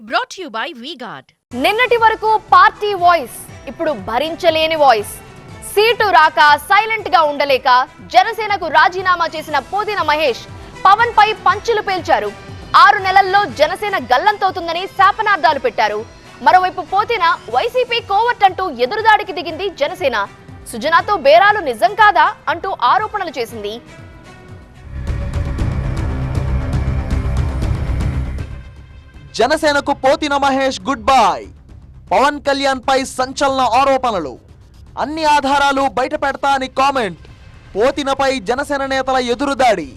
Brought you by V-Guard నిన్నటి వరకు party voice ఇప్పుడు భరించలేని వాయిస్. సీటు రాక సైలెంట్గా ఉండలేక జనసేనకు రాజీనామా చేసిన పోదిన మహేష్ పవన్ పై పంచులు పేల్చారు. ఆరు నెలల్లో జనసేన గల్లంతవుతుందని శాపనార్థాలు పెట్టారు. మరోవైపు పోతిన వైసీపీ కోవట్ అంటూ ఎదురుదాడికి దిగింది జనసేన. సుజనాతో బేరాలు నిజం కాదా అంటూ ఆరోపణలు చేసింది. జనసేనకు పోతిన మహేష్ గుడ్ బాయ్ పవన్ కళ్యాణ్ పై సంచలన ఆరోపణలు. అన్ని ఆధారాలు బయట పెడతా అని కామెంట్. పోతినపై జనసేన నేతల ఎదురుదాడి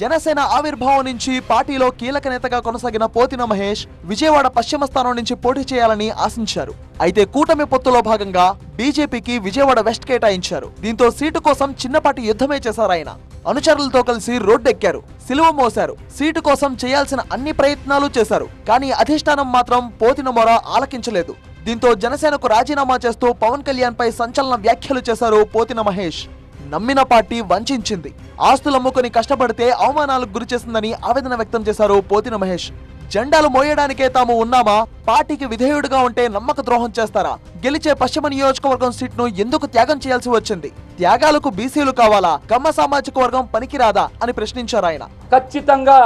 జనసేన ఆవిర్భావం నుంచి పార్టీలో కీలక నేతగా కొనసాగిన పోతిన మహేష్ విజయవాడ పశ్చిమ స్థానం నుంచి పోటీ చేయాలని ఆశించారు. అయితే కూటమి పొత్తులో భాగంగా బీజేపీకి విజయవాడ వెస్ట్ కేటాయించారు. దీంతో సీటు కోసం చిన్నపాటి యుద్ధమే చేశారు ఆయన. అనుచరులతో కలిసి రోడ్డెక్కారు. సిలువ మోశారు. సీటు కోసం చేయాల్సిన అన్ని ప్రయత్నాలు చేశారు. కానీ అధిష్టానం మాత్రం పోతిన మొర ఆలకించలేదు. దీంతో జనసేనకు రాజీనామా చేస్తూ పవన్ కళ్యాణ్ పై సంచలన వ్యాఖ్యలు చేశారు పోతిన మహేష్. నమ్మిన పార్టీ వంచింది ఆస్తులమ్ముకొని కష్టపడితే అవమానాలకు గురి చేసిందని ఆవేదన వ్యక్తం చేశారు పోతిన మహేష్. జెండాలు మోయడానికే తాము ఉన్నామా? పార్టీకి విధేయుడిగా ఉంటే నమ్మక ద్రోహం చేస్తారా? గెలిచే పశ్చిమ నియోజకవర్గం సీట్ను ఎందుకు త్యాగం చేయాల్సి వచ్చింది? త్యాగాలకు బీసీలు కావాలా? కమ్మ సామాజిక వర్గం పనికిరాదా? అని ప్రశ్నించారు ఆయన. ఖచ్చితంగా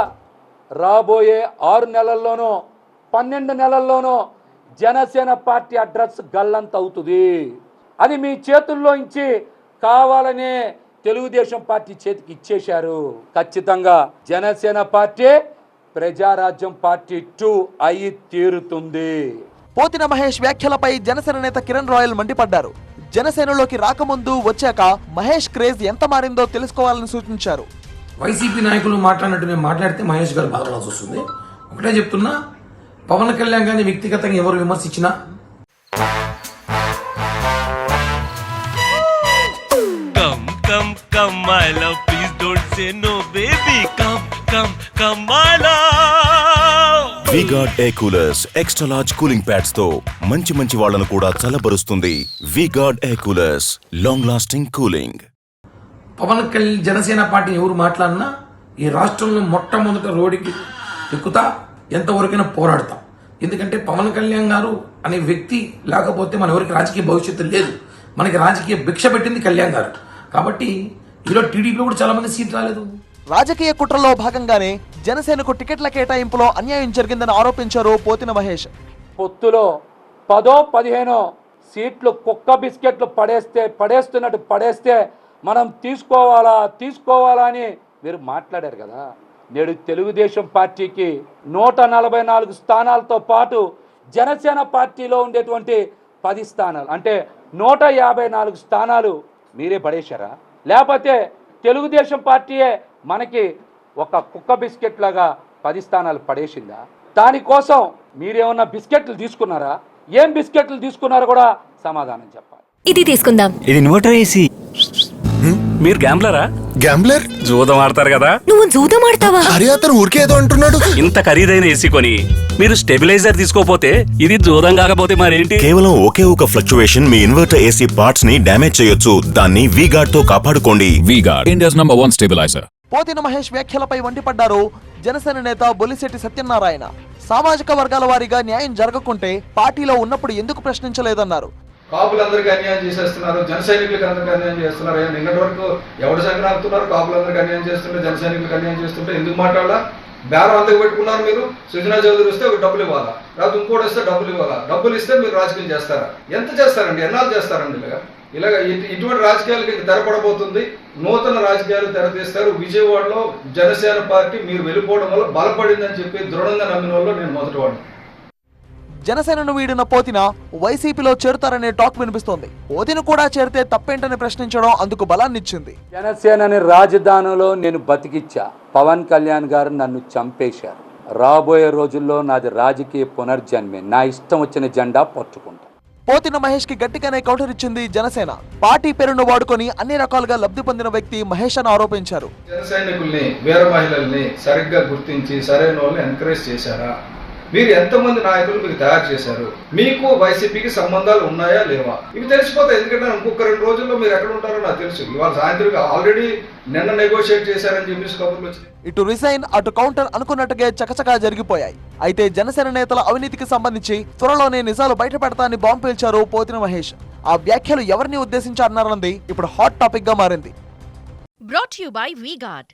రాబోయే ఆరు నెలల్లోనో పన్నెండు నెలల్లోనో జనసేన పార్టీ అడ్రస్ గల్లంత అవుతుంది అది మీ చేతుల్లో ఇచ్చి కావాలనే తెలుగుదేశం పార్టీ చేతికి ఇచ్చేశారు. ఖచ్చితంగా Janasena party Prajarajyam party two అయి తీరుతుంది పోతిన మహేష్ వ్యాఖ్యలపై జనసేన నేత కిరణ్ రాయల్ మండిపడ్డారు జనసేనలోకి రాకముందు వచ్చాక మహేష్ క్రేజ్ ఎంత మారిందో తెలుసుకోవాలని సూచించారు వైసీపీ నాయకులు మాట్లాడినట్టు మేము మాట్లాడితే మహేష్ గారు బాధపడాల్సి వస్తుంది ఒకటే చెప్తున్నా పవన్ కళ్యాణ్ గారిని వ్యక్తిగతంగా ఎవరు విమర్శించినా Come, come, come, my love. Please don't say no, baby. Come, come, come, my love. V Guard air coolers extra large cooling ప్యాడ్స్తో మంచి మంచి వాళ్ళను కూడా చల్లబరుస్తుంది V Guard air coolers long lasting cooling Pawan Kalyan Janasena party ఎవరు మాట్లాడినా ఈ రాష్ట్రంలో మొట్టమొదట రోడ్డుకి ఎక్కుతా ఎంతవరకైనా పోరాడతాం. ఎందుకంటే పవన్ కళ్యాణ్ గారు అనే వ్యక్తి లేకపోతే మన ఎవరికి రాజకీయ భవిష్యత్తు లేదు. మనకి రాజకీయ భిక్ష పెట్టింది కళ్యాణ్ గారు. కాబట్టి ఈరోజు టీడీపీలో కూడా చాలా మంది సీట్ రాలేదు. రాజకీయ కుట్రలో భాగంగానే జనసేనకు టికెట్ల కేటాయింపులో అన్యాయం జరిగిందని ఆరోపించారు పోతిన మహేష్. పొత్తులో పదో పదిహేనో సీట్లు కుక్క బిస్కెట్లు పడేస్తే పడేస్తున్నట్టు పడేస్తే మనం తీసుకోవాలా తీసుకోవాలా అని మీరు మాట్లాడారు కదా. నేడు తెలుగుదేశం పార్టీకి నూట నలభై నాలుగు స్థానాలతో పాటు జనసేన పార్టీలో ఉండేటువంటి పది స్థానాలు. అంటే నూట యాభై నాలుగు స్థానాలు మీరే పడేశారా? లేకపోతే తెలుగుదేశం పార్టీయే మనకి ఒక కుక్క బిస్కెట్ లాగా పది స్థానాలు పడేసిందా? దానికోసం మీరేమన్నా బిస్కెట్లు తీసుకున్నారా? ఏం బిస్కెట్లు తీసుకున్నారో కూడా సమాధానం చెప్పాలి. ఇది తీసుకుందాం. ఇది ఇన్వర్టర్ ఏసీ మీరు గ్యాంబ్లరా? గ్యాంబ్లర్? జూదం ఆడతారు కదా. నువ్వు జూదం ఆడతావా? అరే అతను ఊరికే ఏదో అంటున్నాడు. ఇంత ఖరీదైన ఏసీ కొని మీరు స్టెబిలైజర్ తీసుకోపోతే ఇది జూదం కాకపోతే మరేంటి? కేవలం ఒకే ఒక ఫ్లక్చువేషన్ మీ ఇన్వర్టర్ ఏసీ పార్ట్స్ని డ్యామేజ్ చేయొచ్చు. దాన్ని వీగార్డ్తో కాపాడుకోండి. VGuard, India's number one stabilizer. Pothina Mahesh వ్యాఖ్యలపై మండిపడ్డారు జనసేన నేత బొలిశెట్టి సత్యనారాయణ. సామాజిక వర్గాల వారీగా న్యాయం జరగకుంటే పార్టీలో ఉన్నప్పుడు ఎందుకు ప్రశ్నించలేదన్నారు? కాపులందరికీ అన్యాయం చేసేస్తున్నారు జన సైనికులకు అందరికీ అన్యాయం చేస్తున్నారు నిన్నటి వరకు ఎవరు సంక్రాంతున్నారు కాపులందరికీ అన్యాయం చేస్తుంటే జన సైనికులకు అన్యాయం చేస్తుంటే ఎందుకు మాట్లాడాలా? బేరం అంతకు పెట్టుకున్నారు మీరు. సుజనా చౌదరి వస్తే ఒక డబ్బులు ఇవ్వాలా? లేకపోతే ఇంకోటి వస్తే డబ్బులు ఇవ్వాలా? డబ్బులు ఇస్తే మీరు రాజకీయం చేస్తారా? ఎంత చేస్తారండి? ఎన్నాళ్ళు చేస్తారండి ఇలాగా? ఇలాగ ఇటువంటి రాజకీయాలకి తెరపడబోతుంది నూతన రాజకీయాలు తెరతీస్తారు విజయవాడలో జనసేన పార్టీ మీరు వెళ్ళిపోవడం వల్ల బలపడిందని చెప్పి దృఢంగా నమ్మిన వాళ్ళు నేను మొదటివాడిని. జనసేనను వీడిన పోతిన వైసీపీలో చేరుతారనే టాక్ వినిపిస్తోంది. పోతిన కూడా చేరితే తప్పేంటని ప్రశ్నించడం అందుకు బలాన్నిచ్చింది. జనసేనని రాజధానిలో నేను బతికిచ్చా. పవన్ కళ్యాణ్ గారు నన్ను చంపేశారు. రాబోయే రోజుల్లో నాది రాజకీయ పునర్జన్మే. నా ఇష్టం వచ్చిన జెండా పట్టుకుంటా. పోతిన మహేష్కి గట్టిగానే కౌంటర్ ఇచ్చింది జనసేన. పార్టీ పేరును వాడుకొని అన్ని రకాలుగా లబ్ధి పొందిన వ్యక్తి మహేష్ అని ఆరోపించారు. జన సైనికుల్ని వీర మహిళల్ని సరిగ్గా గుర్తించి సరైన వాళ్ళని ఎంకరేజ్ చేశారా? మీరు ఎంతమంది నాయకులు మీకు తయారు చేశారు? మీకు వైసీపీకి సంబంధాలు ఉన్నాయా లేవా? ఇవి తెలిసిపోతాయి ఎందుకంటే ఇంకొక రెండు రోజుల్లో మీరు ఎక్కడ ఉంటారో నాకు తెలుసు. ఇవాళ సాయంత్రం ఆల్రెడీ నిన్న నెగోషియేట్ చేశారని చెప్పేసి కబుర్లు వచ్చినాయి ఇటు రిజైన్ అటు కౌంటర్ అనుకున్నట్టుగా చకచకా జరిగిపోయాయి. అయితే జనసేన నేతల అవినీతికి సంబంధించి త్వరలోనే నిజాలు బయట పెడతానని బాంబు పేల్చారు పోతిన మహేష్. ఆ వ్యాఖ్యలు ఎవరిని ఉద్దేశించి అన్నారన్నది ఇప్పుడు హాట్ టాపిక్గా మారింది. To you by VGuard.